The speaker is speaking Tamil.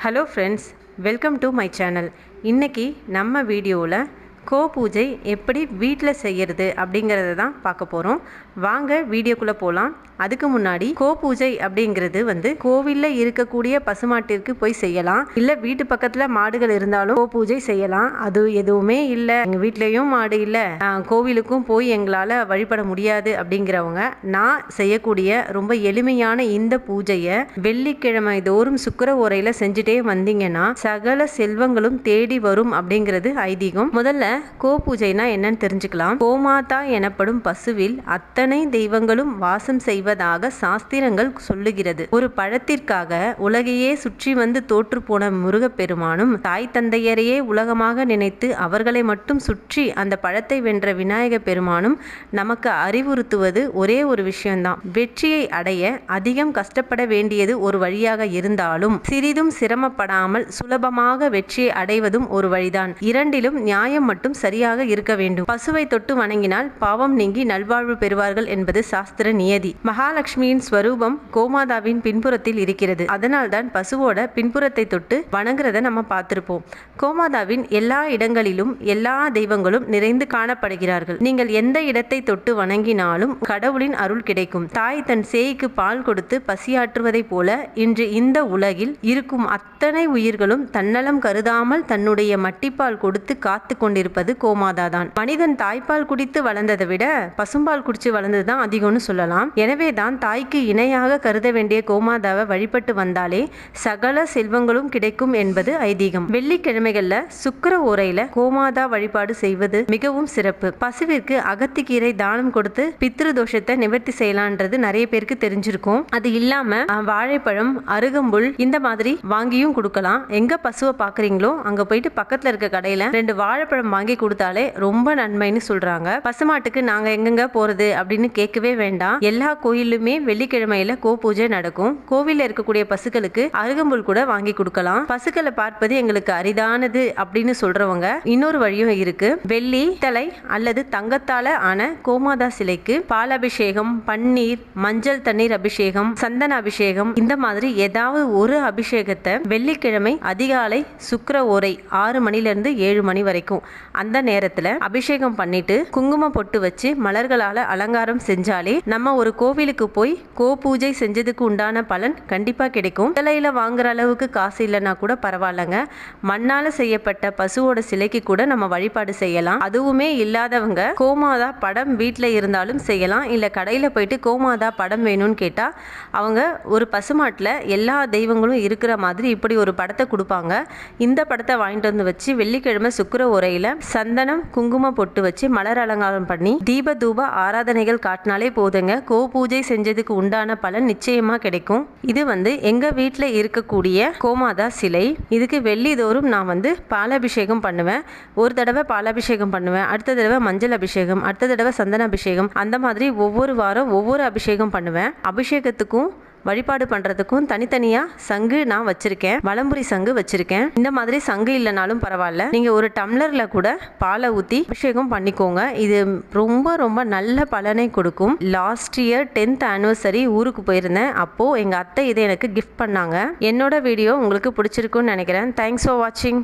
Hello friends welcome to my channel இன்றைக்கி நம்ம வீடியோவில் கோ பூஜை எப்படி வீட்டில் செய்யறது அப்படிங்கிறத தான் பார்க்க போகிறோம் வாங்க வீடியோக்குள்ளே போகலாம் அதுக்கு முன்னாடி கோ பூஜை அப்படிங்கிறது வந்து கோவிலில் இருக்கக்கூடிய பசுமாட்டிற்கு போய் செய்யலாம். இல்லை வீட்டு பக்கத்தில் மாடுகள் இருந்தாலும் கோ பூஜை செய்யலாம். அது எதுவுமே இல்லை. எங்கள் வீட்லேயும் மாடு இல்லை. கோவிலுக்கும் போய் எங்களால் வழிபட முடியாது அப்படிங்கிறவங்க நான் செய்யக்கூடிய ரொம்ப எளிமையான இந்த பூஜையை வெள்ளிக்கிழமை தோறும் சுக்கர உரையில் செஞ்சுட்டே வந்தீங்கன்னா சகல செல்வங்களும் தேடி வரும் அப்படிங்கிறது ஐதீகம். முதல்ல கோ பூஜைனா என்னன்னு தெரிஞ்சுக்கலாம். கோமாதா எனப்படும் பசுவில் அத்தனை தெய்வங்களும் வாசம் செய்வதாக சாஸ்திரங்கள் சொல்லுகிறது. ஒரு பழத்திற்காக உலகையே சுற்றி வந்து தோற்று போன முருகப்பெருமானும் தாய் தந்தையரையே உலகமாக நினைத்து அவர்களை மட்டும் சுற்றி அந்த பழத்தை வென்ற விநாயக பெருமானும் நமக்கு அறிவுறுத்துவது ஒரே ஒரு விஷயம்தான். வெற்றியை அடைய அதிகம் கஷ்டப்பட வேண்டியது ஒரு வழியாக இருந்தாலும் சிறிதும் சிரமப்படாமல் சுலபமாக வெற்றியை அடைவதும் ஒரு வழிதான். இரண்டிலும் நியாயம் மட்டும் சரியாக இருக்க வேண்டும். பசுவை தொட்டு வணங்கினால் பாவம் நீங்கி நல்வாழ்வு பெறுவார்கள் என்பது சாஸ்திர நியதி. மகாலட்சுமியின் ஸ்வரூபம் கோமாதாவின் பின்புறத்தில் இருக்கிறது. அதனால்தான் பசுவோட பின்புறத்தை தொட்டு வணங்குறத நம்ம பார்த்திருப்போம். கோமாதாவின் எல்லா இடங்களிலும் எல்லா தெய்வங்களும் நிறைந்து காணப்படுகிறார்கள். நீங்கள் எந்த இடத்தை தொட்டு வணங்கினாலும் கடவுளின் அருள் கிடைக்கும். தாய் தன் சேய்க்கு பால் கொடுத்து பசியாற்றுவதைப் போல இன்று இந்த உலகில் இருக்கும் அத்தனை உயிர்களும் தன்னலம் கருதாமல் தன்னுடைய மட்டிப்பால் கொடுத்து காத்து கொண்டிருக்கும் இருப்பது கோமாதா தான் மனிதன் தாய்ப்பால் குடித்து வளர்ந்ததை விட பசும்பால் குடிச்சு வளர்ந்தது தான் அதிகம்னு சொல்லலாம். எனவே தான் தாய்க்கு இணையாக கருத வேண்டிய கோமாதாவை வழிபட்டு வந்தாலே சகல செல்வங்களும் கிடைக்கும் என்பது ஐதீகம். வெள்ளிக்கிழமைகள்ல சுக்கர ஓரையில கோமாதா வழிபாடு செய்வது மிகவும் சிறப்பு. பசுவிற்கு அகத்திக்கீரை தானம் கொடுத்து பித்ரு தோஷத்தை நிவர்த்தி செய்யலான்றது நிறைய பேருக்கு தெரிஞ்சிருக்கும். அது இல்லாம வாழைப்பழம் அருகம்புல் இந்த மாதிரி வாங்கியும் கொடுக்கலாம். எங்க பசுவை பாக்குறீங்களோ அங்க போயிட்டு பக்கத்துல இருக்க கடையில ரெண்டு வாழைப்பழம் வாங்கி கொடுத்தாலே ரொம்ப நன்மைன்னு சொல்றாங்க. பசுமாட்டுக்கு நாங்க எங்கெங்க போறது அப்படின்னு கேட்கவே வேண்டாம். எல்லா கோயிலுமே வெள்ளிக்கிழமையில கோ பூஜை நடக்கும். கோவில்ல இருக்கக்கூடிய பசுக்களுக்கு அருகம்புல் கூட வாங்கி கொடுக்கலாம். பசுக்களை பார்ப்பது எங்களுக்கு அரிதானது அப்படின்னு சொல்றவங்க இன்னொரு வழியும் இருக்கு. வெள்ளி தலை அல்லது தங்கத்தால ஆன கோமாதா சிலைக்கு பாலாபிஷேகம் பன்னீர் மஞ்சள் தண்ணீர் அபிஷேகம் சந்தன அபிஷேகம் இந்த மாதிரி ஏதாவது ஒரு அபிஷேகத்தை வெள்ளிக்கிழமை அதிகாலை சுக்கர ஓரை ஆறு மணில இருந்து ஏழு மணி வரைக்கும் அந்த நேரத்துல அபிஷேகம் பண்ணிட்டு குங்கும பொட்டு வச்சு மலர்களால அலங்காரம் செஞ்சாலே நம்ம ஒரு கோவிலுக்கு போய் கோ பூஜை செஞ்சதுக்கு உண்டான பலன் கண்டிப்பா கிடைக்கும். சிலையில வாங்குற அளவுக்கு காசு இல்லைன்னா கூட பரவாயில்லங்க. மண்ணால செய்யப்பட்ட பசுவோட சிலைக்கு கூட நம்ம வழிபாடு செய்யலாம். அதுவுமே இல்லாதவங்க கோமாதா படம் வீட்டில் இருந்தாலும் செய்யலாம். இல்லை கடையில் போயிட்டு கோமாதா படம் வேணும்னு கேட்டால் அவங்க ஒரு பசுமாட்டில் எல்லா தெய்வங்களும் இருக்கிற மாதிரி இப்படி ஒரு படத்தை கொடுப்பாங்க. இந்த படத்தை வாங்கிட்டு வந்து வச்சு வெள்ளிக்கிழமை சுக்கிர உரையில் சந்தனம் குங்குமம் பொட்டு வச்சு மலர் அலங்காரம் பண்ணி தீப தூப ஆராதனைகள் காட்டினாலே போதுங்க. கோ பூஜை செஞ்சதுக்கு உண்டான பலன் நிச்சயமா கிடைக்கும். இது வந்து எங்க வீட்டில் இருக்கக்கூடிய கோமாதா சிலை. இதுக்கு வெள்ளிதோறும் நான் வந்து பாலாபிஷேகம் பண்ணுவேன். ஒரு தடவை பாலாபிஷேகம் பண்ணுவேன். அடுத்த தடவை மஞ்சள் அபிஷேகம் அடுத்த தடவை சந்தன அபிஷேகம். அந்த மாதிரி ஒவ்வொரு வாரம் ஒவ்வொரு அபிஷேகம் பண்ணுவேன். அபிஷேகத்துக்கும் வழிபாடு பண்ணுறதுக்கும் தனித்தனியாக சங்கு நான் வச்சுருக்கேன். வலம்புரி சங்கு வச்சுருக்கேன். இந்த மாதிரி சங்கு இல்லைனாலும் பரவாயில்ல. நீங்கள் ஒரு டம்ளரில் கூட பாலை ஊற்றி அபிஷேகம் பண்ணிக்கோங்க. இது ரொம்ப ரொம்ப நல்ல பலனை கொடுக்கும். லாஸ்ட் இயர் டென்த் ஆனிவர்சரி ஊருக்கு போயிருந்தேன். அப்போது எங்கள் அத்தை இதை எனக்கு கிஃப்ட் பண்ணாங்க. என்னோட வீடியோ உங்களுக்கு பிடிச்சிருக்குன்னு நினைக்கிறேன். தேங்க்ஸ் ஃபார் வாட்சிங்